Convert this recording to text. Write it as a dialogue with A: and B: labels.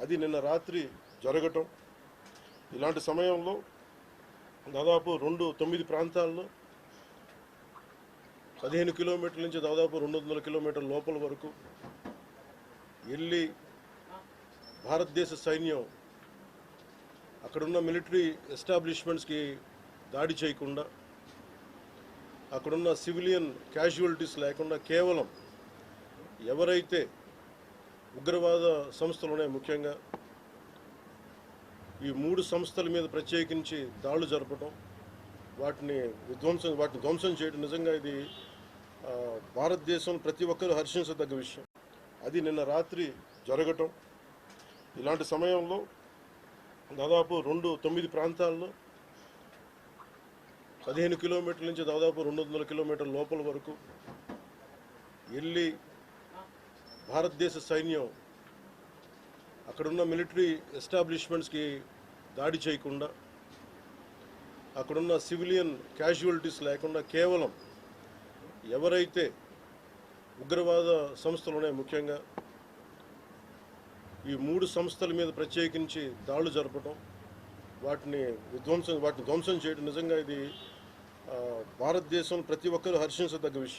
A: అది నిన్న రాత్రి జరగటం. ఇలాంటి సమయంలో దాదాపు రెండు తొమ్మిది ప్రాంతాల్లో పదిహేను కిలోమీటర్ల నుంచి దాదాపు రెండు వందల కిలోమీటర్ల లోపల వరకు వెళ్ళి భారతదేశ సైన్యం అక్కడున్న మిలిటరీ ఎస్టాబ్లిష్మెంట్స్కి దాడి చేయకుండా అక్కడున్న సివిలియన్ క్యాజువాలిటీస్ లేకుండా కేవలం ఎవరైతే ఉగ్రవాద సంస్థలు ఉన్నాయి ముఖ్యంగా. ఈ మూడు సంస్థల మీద ప్రత్యేకించి దాడులు జరపడం వాటిని విధ్వంసం వాటిని ధ్వంసం చేయడం నిజంగా ఇది భారతదేశం ప్రతి ఒక్కరూ హర్షించదగ్గ విషయం. అది నిన్న రాత్రి జరగటం. ఇలాంటి సమయంలో దాదాపు రెండు తొమ్మిది ప్రాంతాల్లో పదిహేను కిలోమీటర్ల నుంచి దాదాపు రెండు వందల కిలోమీటర్ల లోపల వరకు వెళ్ళి భారతదేశ సైన్యం అక్కడున్న మిలిటరీ ఎస్టాబ్లిష్మెంట్స్కి దాడి చేయకుండా అక్కడున్న సివిలియన్ క్యాజువాలిటీస్ లేకుండా కేవలం ఎవరైతే ఉగ్రవాద సంస్థలు ఉన్నాయి ముఖ్యంగా ఈ మూడు సంస్థల మీద ప్రత్యేకించి దాడులు జరపడం వాటిని విధ్వంసం వాటిని ధ్వంసం చేయడం నిజంగా ఇది భారతదేశంలో భారతదేశం ప్రతి ఒక్కరూ హర్షించదగ్గ విషయం.